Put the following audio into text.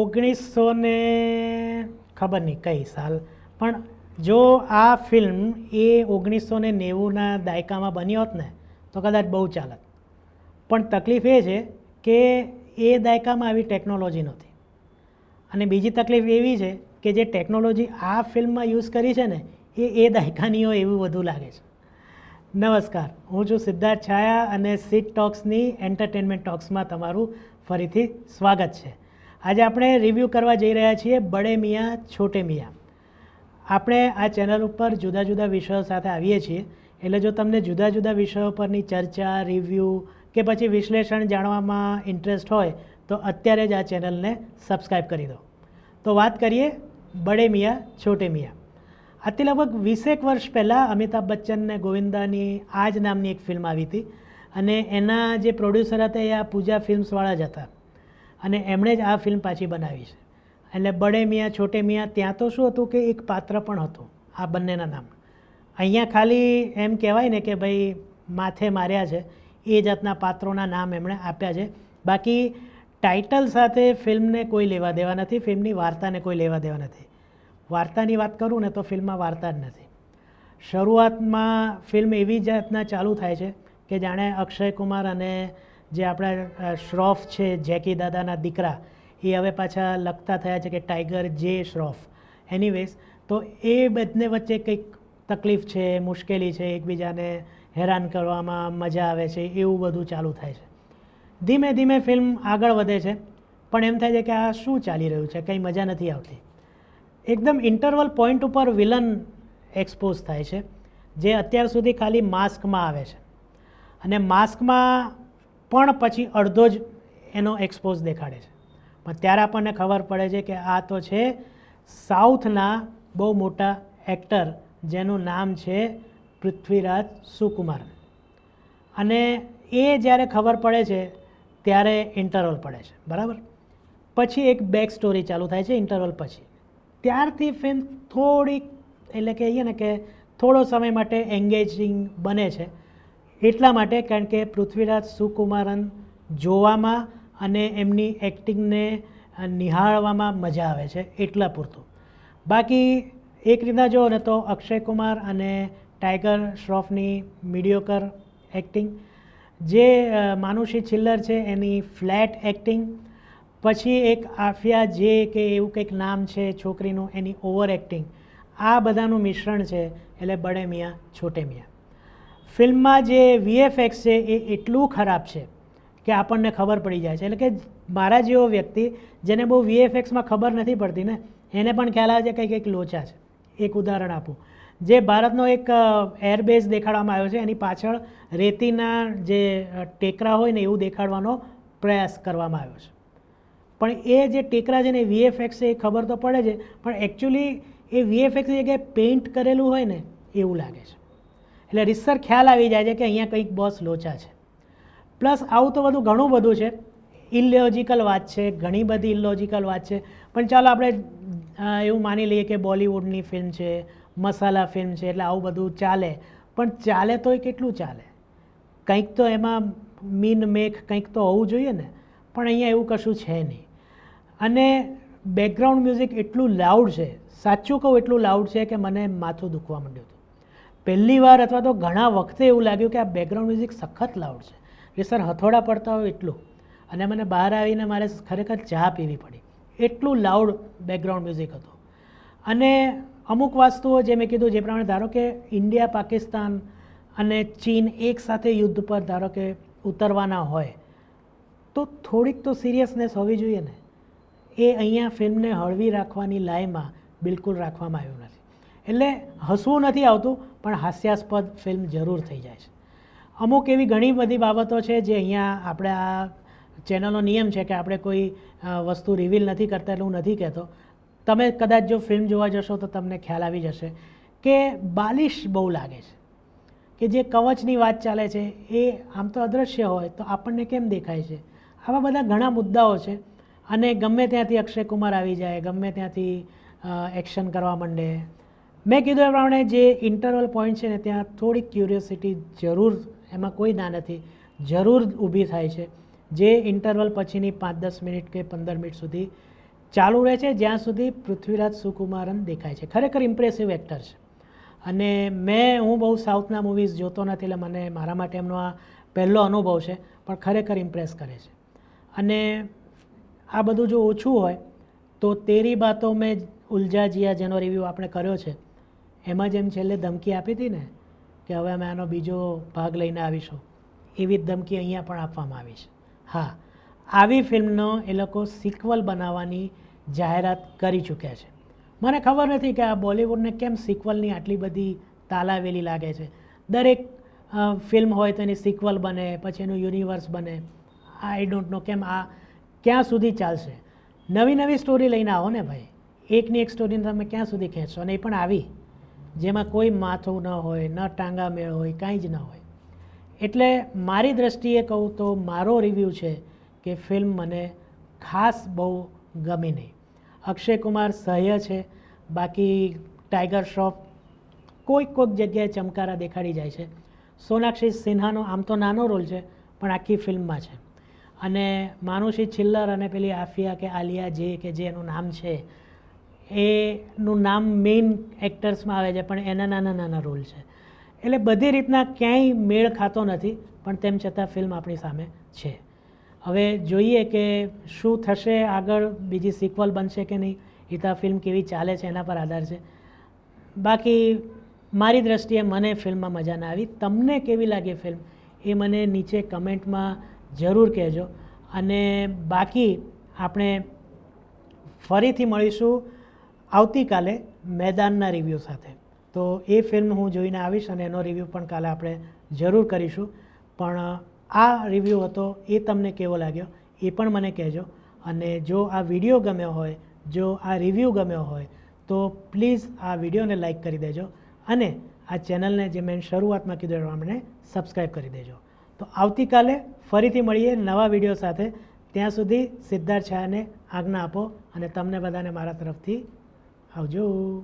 ઓગણીસો ને ખબર નહીં કઈ સાલ. પણ જો આ ફિલ્મ એ ઓગણીસો ને નેવુંના દાયકામાં બની હોત ને, તો કદાચ બહુ ચાલત. પણ તકલીફ એ છે કે એ દાયકામાં આવી ટેકનોલોજી નહોતી. અને બીજી તકલીફ એવી છે કે જે ટેકનોલોજી આ ફિલ્મમાં યુઝ કરી છે ને, એ એ દાયકાની હોય એવું વધુ લાગે છે. નમસ્કાર, હું છું સિદ્ધાર્થ છાયા અને સીટ ટોક્સની એન્ટરટેનમેન્ટ ટોક્સમાં તમારું ફરીથી સ્વાગત છે. આજે આપણે રિવ્યૂ કરવા જઈ રહ્યા છીએ બડે મિયા, છોટે મિયા. આપણે આ ચેનલ ઉપર જુદા જુદા વિષયો સાથે આવીએ છીએ. એટલે જો તમને જુદા જુદા વિષયો પરની ચર્ચા રિવ્યૂ કે પછી વિશ્લેષણ જાણવામાં ઇન્ટરેસ્ટ હોય, તો અત્યારે જ આ ચેનલને સબસ્ક્રાઈબ કરી દો. તો વાત કરીએ બડે મિયા, છોટે મિયા. આથી લગભગ વીસેક વર્ષ પહેલાં અમિતાભ બચ્ચનને ગોવિંદાની આ જ નામની એક ફિલ્મ આવી હતી. અને એના જે પ્રોડ્યુસર હતા એ આ પૂજા ફિલ્મ્સવાળા જ હતા. અને એમણે જ આ ફિલ્મ પાછી બનાવી છે. એટલે બડે મિયાં, છોટે મિયાં, ત્યાં તો શું હતું કે એક પાત્ર પણ હતું આ બંનેના નામ અહીંયા ખાલી એમ કહેવાય ને કે ભાઈ માથે માર્યા છે, એ જાતના પાત્રોના નામ એમણે આપ્યા છે. બાકી ટાઇટલ સાથે ફિલ્મને કોઈ લેવા દેવા નથી, ફિલ્મની વાર્તાને કોઈ લેવા દેવા નથી. વાર્તાની વાત કરું ને તો ફિલ્મમાં વાર્તા જ નથી. શરૂઆતમાં ફિલ્મ એવી જાતના ચાલુ થાય છે કે જાણે અક્ષય કુમાર અને જે આપણા શ્રોફ છે જેકી દાદાના દીકરા, એ હવે પાછા લખતા થયા છે કે ટાઈગર જે શ્રોફ. એનીવેઝ તો એ બંને વચ્ચે કંઈક તકલીફ છે, મુશ્કેલી છે, એકબીજાને હેરાન કરવામાં મજા આવે છે, એવું બધું ચાલુ થાય છે. ધીમે ધીમે ફિલ્મ આગળ વધે છે, પણ એમ થાય છે કે આ શું ચાલી રહ્યું છે, કંઈ મજા નથી આવતી. એકદમ ઇન્ટરવલ પોઈન્ટ ઉપર વિલન એક્સપોઝ થાય છે, જે અત્યાર સુધી ખાલી માસ્કમાં આવે છે. અને માસ્કમાં પણ પછી અડધો જ એનો એક્સપોઝ દેખાડે છે. પણ ત્યારે આપણને ખબર પડે છે કે આ તો છે સાઉથના બહુ મોટા એક્ટર જેનું નામ છે પૃથ્વીરાજ સુકુમાર. અને એ જ્યારે ખબર પડે છે, ત્યારે ઇન્ટરવલ પડે છે. બરાબર? પછી એક બેક સ્ટોરી ચાલુ થાય છે ઇન્ટરવલ પછી. ત્યારથી ફિલ્મ થોડીક, એટલે કહીએ ને કે થોડો સમય માટે એન્ગેજિંગ બને છે. એટલા માટે કારણ કે પૃથ્વીરાજ સુકુમારન જોવામાં અને એમની એક્ટિંગને નિહાળવામાં મજા આવે છે એટલા પૂરતું. બાકી એક રીતના જો ને તો અક્ષય કુમાર અને ટાઈગર શ્રોફની મીડિયોકર એક્ટિંગ. જે માનુષી છિલ્લર છે એની ફ્લેટ એક્ટિંગ. પછી એક આફિયા જે કે એવું કંઈક નામ છે છોકરીનું એની ઓવર એક્ટિંગ. આ બધાનું મિશ્રણ છે એટલે બડે મિયા, છોટે મિયા. ફિલ્મમાં જે વીએફએક્સ છે એ એટલું ખરાબ છે કે આપણને ખબર પડી જાય છે. એટલે કે મારા જેવો વ્યક્તિ જેને બહુ વીએફએક્સમાં ખબર નથી પડતી ને, એને પણ ખ્યાલ આવે છે કંઈક કંઈક લોચા છે. એક ઉદાહરણ આપું. જે ભારતનો એક એરબેઝ દેખાડવામાં આવ્યો છે, એની પાછળ રેતીના જે ટેકરા હોય ને એવું દેખાડવાનો પ્રયાસ કરવામાં આવ્યો છે. પણ એ જે ટેકરા છે ને વીએફએક્સ છે એ ખબર તો પડે છે, પણ એકચ્યુઅલી એ વીએફએક્સની જગ્યાએ પેઇન્ટ કરેલું હોય ને, એવું લાગે છે. એટલે રીતસર ખ્યાલ આવી જાય છે કે અહીંયા કંઈક બોસ લોચા છે. પ્લસ આવું તો બધું ઘણું બધું છે. ઇલોજિકલ વાત છે, ઘણી બધી ઇલોજિકલ વાત છે. પણ ચાલો આપણે એવું માની લઈએ કે બોલિવૂડની ફિલ્મ છે, મસાલા ફિલ્મ છે, એટલે આવું બધું ચાલે. પણ ચાલે તોય કેટલું ચાલે? કંઈક તો એમાં મીન મેક કંઈક તો હોવું જોઈએ ને. પણ અહીંયા એવું કશું છે નહીં. અને બેકગ્રાઉન્ડ મ્યુઝિક એટલું લાઉડ છે. સાચું કહું એટલું લાઉડ છે કે મને માથું દુખવા માંડ્યું હતું. પહેલી વાર અથવા તો ઘણા વખતે એવું લાગ્યું કે આ બેકગ્રાઉન્ડ મ્યુઝિક સખત લાઉડ છે. કે સર હથોડા પડતા હોય એટલું. અને મને બહાર આવીને મારે ખરેખર ચા પીવી પડી. એટલું લાઉડ બેકગ્રાઉન્ડ મ્યુઝિક હતું. અને અમુક વસ્તુઓ જે મેં કીધું જે પ્રમાણે ધારો કે ઇન્ડિયા પાકિસ્તાન અને ચીન એક સાથે યુદ્ધ પર ધારો કે ઉતરવાના હોય, તો થોડીક તો સિરિયસનેસ હોવી જોઈએ ને. એ અહીંયા ફિલ્મને હળવી રાખવાની લાઈમાં બિલકુલ રાખવામાં આવ્યું નથી. એટલે હસવું નથી આવતું, પણ હાસ્યાસ્પદ ફિલ્મ જરૂર થઈ જાય છે. અમુક એવી ઘણી બધી બાબતો છે જે અહીંયા આપણે આ ચેનલનો નિયમ છે કે આપણે કોઈ વસ્તુ રિવીલ નથી કરતા એટલે હું નથી કહેતો. તમે કદાચ જો ફિલ્મ જોવા જશો તો તમને ખ્યાલ આવી જશે કે બાલિશ બહુ લાગે છે. કે જે કવચની વાત ચાલે છે એ આમ તો અદૃશ્ય હોય તો આપણને કેમ દેખાય છે? આવા બધા ઘણા મુદ્દાઓ છે અને ગમે ત્યાંથી અક્ષય કુમાર આવી જાય, ગમે ત્યાંથી એક્શન કરવા માંડે મેં કીધું એ પ્રમાણે જે ઇન્ટરવલ પોઈન્ટ છે ને, ત્યાં થોડીક ક્યુરિયોસિટી જરૂર, એમાં કોઈ ના નથી, જરૂર ઊભી થાય છે. જે ઇન્ટરવલ પછીની પાંચ દસ મિનિટ કે પંદર મિનિટ સુધી ચાલુ રહે છે, જ્યાં સુધી પૃથ્વીરાજ સુકુમારન દેખાય છે. ખરેખર ઇમ્પ્રેસિવ એક્ટર છે. અને મેં, હું બહુ સાઉથના મૂવીઝ જોતો નથી, એટલે મને મારા માટે એમનો આ પહેલો અનુભવ છે, પણ ખરેખર ઇમ્પ્રેસ કરે છે. અને આ બધું જો ઓછું હોય, તો તેરી બાતો મેં ઉલઝા જિયા જેનો રિવ્યૂ આપણે કર્યો છે એમાં જેમ છેલ્લે ધમકી આપી હતી ને, કે હવે અમે આનો બીજો ભાગ લઈને આવીશું, એવી જ ધમકી અહીંયા પણ આપવામાં આવી છે. હા, આવી ફિલ્મનો એ લોકો સિક્વલ બનાવવાની જાહેરાત કરી ચૂક્યા છે. મને ખબર નથી કે આ બોલિવૂડને કેમ સિક્વલની આટલી બધી તાલાવેલી લાગે છે. દરેક ફિલ્મ હોય તો એની સિક્વલ બને, પછી એનું યુનિવર્સ બને. આઈ ડોન્ટ નો કેમ આ, ક્યાં સુધી ચાલશે. નવી નવી સ્ટોરી લઈને આવો ને ભાઈ. એકની એક સ્ટોરીને તમે ક્યાં સુધી ખેંચશો? અને એ પણ આવી. જેમાં કોઈ માથું ન હોય, ન ટાંગા મેળ હોય, કાંઈ જ ન હોય. એટલે મારી દ્રષ્ટિએ કહું તો મારો રિવ્યૂ છે કે ફિલ્મ મને ખાસ બહુ ગમી નહીં. અક્ષય કુમાર સહ્ય છે, બાકી ટાઈગર શ્રોફ કોઈક કોઈક જગ્યાએ ચમકારા દેખાડી જાય છે. સોનાક્ષી સિન્હાનો આમ તો નાનો રોલ છે, પણ આખી ફિલ્મમાં છે. અને માનુષી છિલ્લર અને પેલી આફિયા કે આલિયા જે કે જે એનું નામ છે એનું નામ મેઇન એક્ટર્સમાં આવે છે, પણ એના નાના નાના રોલ છે. એટલે બધી રીતના ક્યાંય મેળ ખાતો નથી, પણ તેમ છતાં ફિલ્મ આપણી સામે છે. હવે જોઈએ કે શું થશે આગળ, બીજી સિક્વલ બનશે કે નહીં હિતા ફિલ્મ કેવી ચાલે છે એના પર આધાર છે. બાકી મારી દ્રષ્ટિએ મને ફિલ્મમાં મજા ના આવી. તમને કેવી લાગી ફિલ્મ એ મને નીચે કમેન્ટમાં જરૂર કહેજો. અને બાકી આપણે ફરીથી મળીશું. આવતીકાલે મેદાનના રિવ્યૂ સાથે. તો એ ફિલ્મ હું જોઈને આવીશ અને એનો રિવ્યૂ પણ કાલે આપણે જરૂર કરીશું. પણ આ રિવ્યૂ હતો, એ તમને કેવો લાગ્યો, એ પણ મને કહેજો. અને જો આ વીડિયો ગમ્યો હોય, જો આ રિવ્યૂ ગમ્યો હોય, તો પ્લીઝ આ વિડીયોને લાઈક કરી દેજો. અને આ ચેનલને જે મેં શરૂઆતમાં કીધું એ પ્રમાણે સબસ્ક્રાઈબ કરી દેજો. તો આવતીકાલે ફરીથી મળીએ નવા વીડિયો સાથે. ત્યાં સુધી સિદ્ધાર્થ છાયાને આજ્ઞા આપો અને તમને બધાને મારા તરફથી 好久